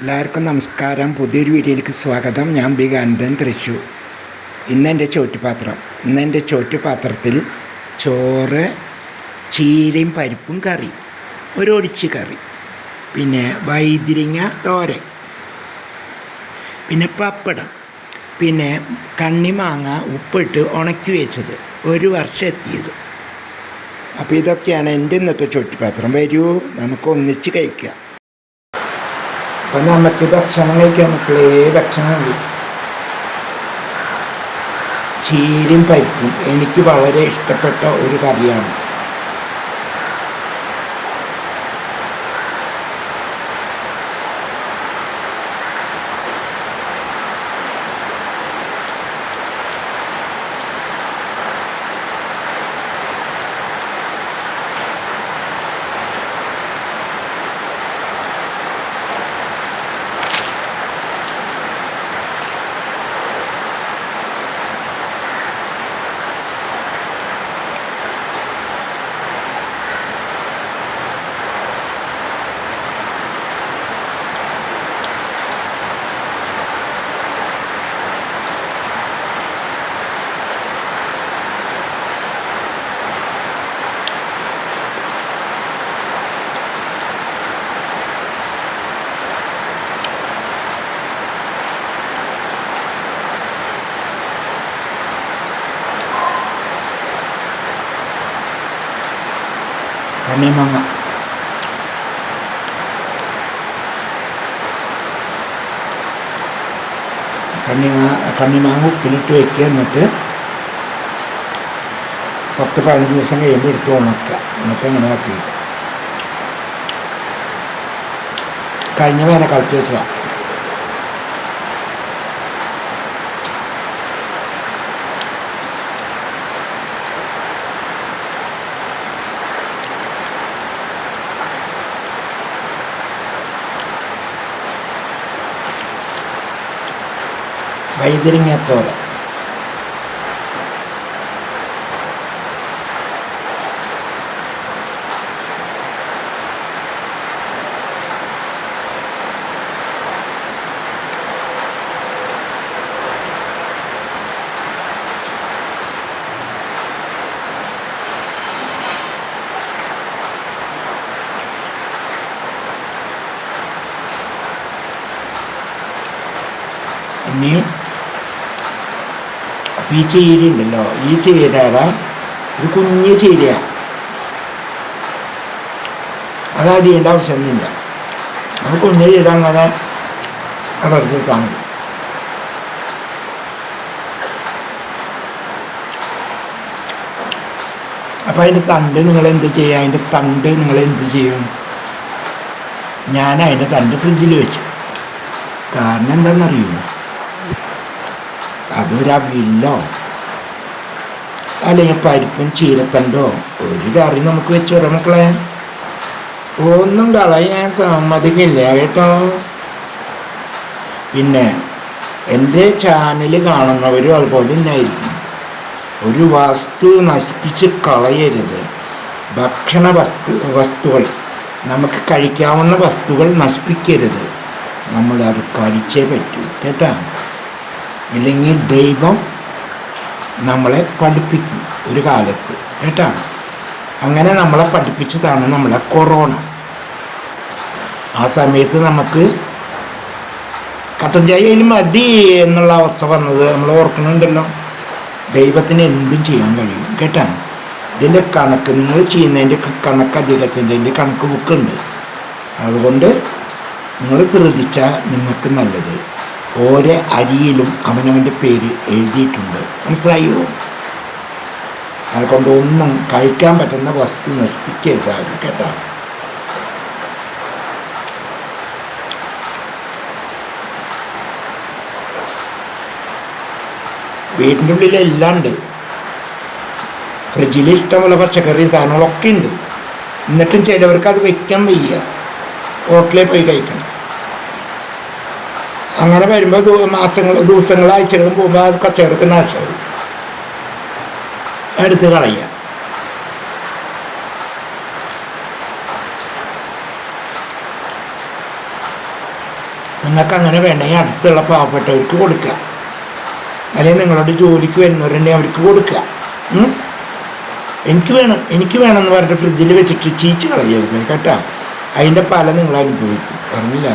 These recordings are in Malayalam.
എല്ലാവർക്കും നമസ്കാരം. പുതിയൊരു വീഡിയോയിലേക്ക് സ്വാഗതം. ഞാൻ ബി ഗാനന്ദൻ തൃശ്ശൂർ. ഇന്നെന്റെ ചോറ്റുപാത്രം. ഇന്നെന്റെ ചോറ്റുപാത്രത്തിൽ ചോറ് ചീരയും പരിപ്പും കറി. ഒരു ഒടിച്ച് കറി. പിന്നെ വൈതിരിങ്ങ തോരൻ. പിന്നെ പപ്പടം. പിന്നെ കണ്ണിമാങ്ങ ഉപ്പിട്ട് ഉണക്കി വെച്ചത്. ഒരു വർഷം എത്തിയത്. അപ്പോൾ ഇതൊക്കെയാണ് എന്റെ ഇന്നത്തെ ചോറ്റുപാത്രം. വരൂ നമുക്ക് ഒന്നിച്ച് കഴിക്കാം. അപ്പം നമുക്ക് ഭക്ഷണം കഴിക്കാൻ മക്കളേ ഭക്ഷണം കഴിക്കാം ചീരും പരിപ്പും എനിക്ക് വളരെ ഇഷ്ടപ്പെട്ട ഒരു കറിയാണ്. കണ്ണിമാങ്ങ കണ്ണി കണ്ണിമാങ്ങ ഉപ്പിലിട്ട് വെക്കുക. എന്നിട്ട് പത്ത് പതിനഞ്ച് ദിവസം കഴിയുമ്പോൾ എടുത്ത് ഉണക്കുക. എന്നിട്ട് അങ്ങനെ ആക്കി കഴിഞ്ഞ വേനൽക്കാലത്ത് വെച്ചതാണ് a toda. New. ഈ ചീര ഉണ്ടല്ലോ ഈ ചീരയുടെ ഇത് കുഞ്ഞു ചീരയാണ് അത് അരിയേണ്ട ആവശ്യമൊന്നുമില്ല നമുക്ക് കുഞ്ഞു ചീര അങ്ങനെ അവർക്ക് കാണും അപ്പം അതിന്റെ തണ്ട് നിങ്ങൾ എന്ത് ചെയ്യുക? അതിന്റെ തണ്ട് നിങ്ങൾ എന്ത് ചെയ്യും? ഞാൻ അതിന്റെ തണ്ട് ഫ്രിഡ്ജിൽ വെച്ചു. കാരണം എന്താണെന്നറിയോ അതൊരു അവിയലോ അല്ലെങ്കിൽ പരിപ്പും ചീരത്തണ്ടോ? ഒരു കറി നമുക്ക് വെച്ച് വരാം മക്കളെ. ഒന്നും കളയാൻ സമ്മതിക്കില്ല കേട്ടോ. പിന്നെ എന്റെ ചാനൽ കാണുന്നവരും അതുപോലെ തന്നെ ആയിരിക്കും ഒരു വസ്തു നശിപ്പിച്ച് കളയരുത്. ഭക്ഷണ വസ്തു വസ്തുക്കൾ. നമുക്ക് കഴിക്കാവുന്ന വസ്തുക്കൾ നശിപ്പിക്കരുത്. നമ്മളത് കഴിച്ചേ പറ്റൂ കേട്ടാ. ഇല്ലെങ്കിൽ ദൈവം നമ്മളെ പഠിപ്പിക്കും ഒരു കാലത്ത്. കേട്ടാ? അങ്ങനെ നമ്മളെ പഠിപ്പിച്ചതാണ് നമ്മളെ കൊറോണ. ആ സമയത്ത് നമുക്ക് കട്ടൻ ചായയിൽ മതി എന്നുള്ള അവസ്ഥ വന്നത് നമ്മൾ ഓർക്കുന്നുണ്ടല്ലോ. ദൈവത്തിന് എന്തും ചെയ്യാൻ കഴിയും. കേട്ടാ? ഇതിന്റെ കണക്ക് നിങ്ങൾ ചെയ്യുന്നതിന്റെ കണക്ക് അദ്ദേഹത്തിന്റെ കണക്ക് ബുക്കുണ്ട്. അതുകൊണ്ട് നിങ്ങൾ ശ്രദ്ധിച്ചാൽ നിങ്ങൾക്ക് നല്ലത്. ഓരോ അരിയിലും അവനവന്റെ പേര് എഴുതിയിട്ടുണ്ട്. മനസ്സിലായോ? അതുകൊണ്ട് ഒന്നും കഴിക്കാൻ പറ്റുന്ന വസ്തു നശിപ്പിക്കരുത് ആരും കേട്ടോ? വീടിന്റെ ഉള്ളിൽ എല്ലാം ഉണ്ട്. ഫ്രിഡ്ജിൽ ഇഷ്ടമുള്ള പച്ചക്കറി സാധനങ്ങളൊക്കെ ഉണ്ട്. എന്നിട്ടും ചിലവർക്ക് അത് വെക്കാൻ വയ്യ. ഹോട്ടലിൽ പോയി കഴിക്കണം. അങ്ങനെ വരുമ്പോൾ മാസങ്ങൾ ദിവസങ്ങൾ ആഴ്ചകളും പോകുമ്പോൾ അത് കച്ചവടക്ക് നാശമാവും എടുത്ത് കളയുക. നിങ്ങൾക്ക് അങ്ങനെ വേണമെങ്കിൽ അടുത്തുള്ള പാവപ്പെട്ടവർക്ക് കൊടുക്കുക. അല്ലെങ്കിൽ നിങ്ങളുടെ ജോലിക്ക് വരുന്നവരുണ്ടെങ്കിൽ അവർക്ക് കൊടുക്കുക. എനിക്ക് വേണം എനിക്ക് വേണം എന്ന് പറഞ്ഞിട്ട് ഫ്രിഡ്ജിൽ വെച്ചിട്ട് ചീച്ച് കളയരുത് കേട്ടോ. അതിന്റെ പല നിങ്ങൾ അനുഭവിക്കും. പറഞ്ഞില്ല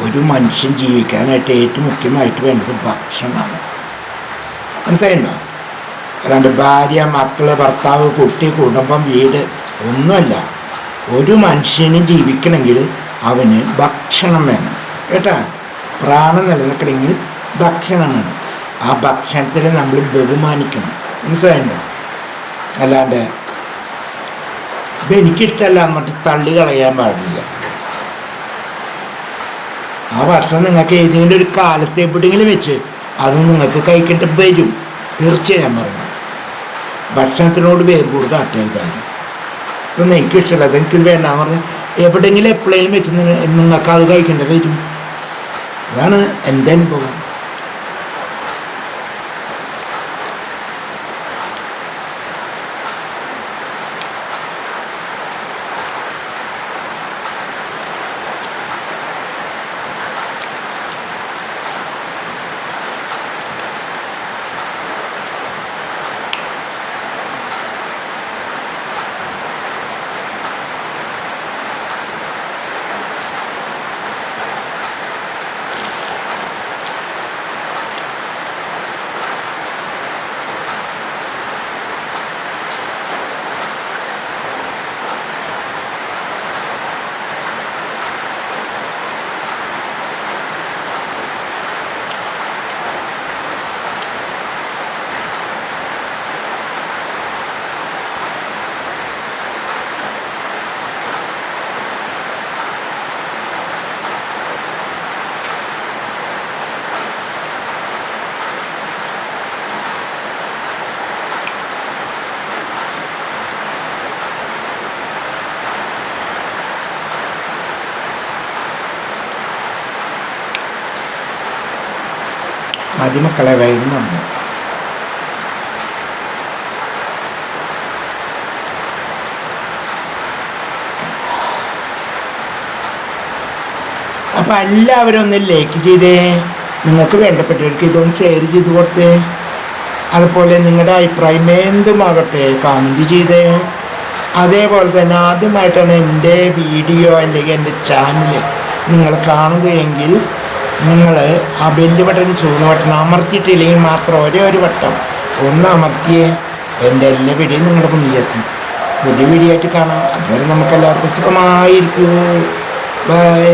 ഒരു മനുഷ്യൻ ജീവിക്കാനായിട്ട് ഏറ്റവും മുഖ്യമായിട്ട് വേണ്ടത് ഭക്ഷണമാണ്. മനസ്സിലായിട്ടുണ്ടോ അല്ലാണ്ട് ഭാര്യ മക്കൾ ഭർത്താവ് കുട്ടി കുടുംബം വീട് ഒന്നുമല്ല. ഒരു മനുഷ്യന് ജീവിക്കണമെങ്കിൽ അവന് ഭക്ഷണം വേണം. കേട്ടാ? പ്രാണം നിലനിൽക്കണമെങ്കിൽ ഭക്ഷണം വേണം. ആ ഭക്ഷണത്തിൽ നമ്മൾ ബഹുമാനിക്കണം. മനസ്സിലായിട്ടോ അല്ലാണ്ട് ഇതെനിക്കിഷ്ടമല്ല എന്നിട്ട് തള്ളി കളയാൻ പാടില്ല. ആ ഭക്ഷണം നിങ്ങൾക്ക് ഏതെങ്കിലും ഒരു കാലത്ത് എവിടെയെങ്കിലും വെച്ച് അത് നിങ്ങൾക്ക് കഴിക്കേണ്ട വരും. തീർച്ചയായും ഞാൻ പറയണം. ഭക്ഷണത്തിനോട് പേര് കൂടുതൽ അട്ടെഴുതാനും ഇതൊന്നും എനിക്ക് ഇഷ്ടമല്ല. അതെനിക്ക് വേണ്ടാന്ന് പറഞ്ഞാൽ എവിടെയെങ്കിലും എപ്പോഴെങ്കിലും വെച്ച് നിങ്ങ- നിങ്ങൾക്ക് അത് കഴിക്കേണ്ട വരും. അതാണ് എന്റെ അനുഭവം. മതിമക്കളെ വൈകുന്നുണ്ട് അപ്പം എല്ലാവരും ഒന്ന് ലൈക്ക് ചെയ്തേ. നിങ്ങൾക്ക് വേണ്ടപ്പെട്ടവർക്ക് ഇതൊന്ന് ഷെയർ ചെയ്ത് കൊടുത്തേ. അതുപോലെ നിങ്ങളുടെ അഭിപ്രായം എന്തുമാകട്ടെ കമന്റ് ചെയ്തേ. അതേപോലെ തന്നെ ആദ്യമായിട്ടാണ് എന്റെ വീഡിയോ അല്ലെങ്കിൽ എന്റെ ചാനൽ നിങ്ങൾ കാണുകയെങ്കിൽ നിങ്ങൾ ആ ബെല്ല് ബട്ടൺ ചുവന്ന ബട്ടൺ അമർത്തിയിട്ടില്ലെങ്കിൽ മാത്രം ഒരേ ഒരു വട്ടം ഒന്ന് അമർത്തിയേ എന്റെ എല്ലാ വീഡിയോയും നിങ്ങളുടെ മുന്നിലെത്തും പുതിയ വീഡിയോ ആയിട്ട് കാണാം. അതുവരെ നമുക്കെല്ലാവർക്കും സുഖമായിരിക്കൂ. ബൈ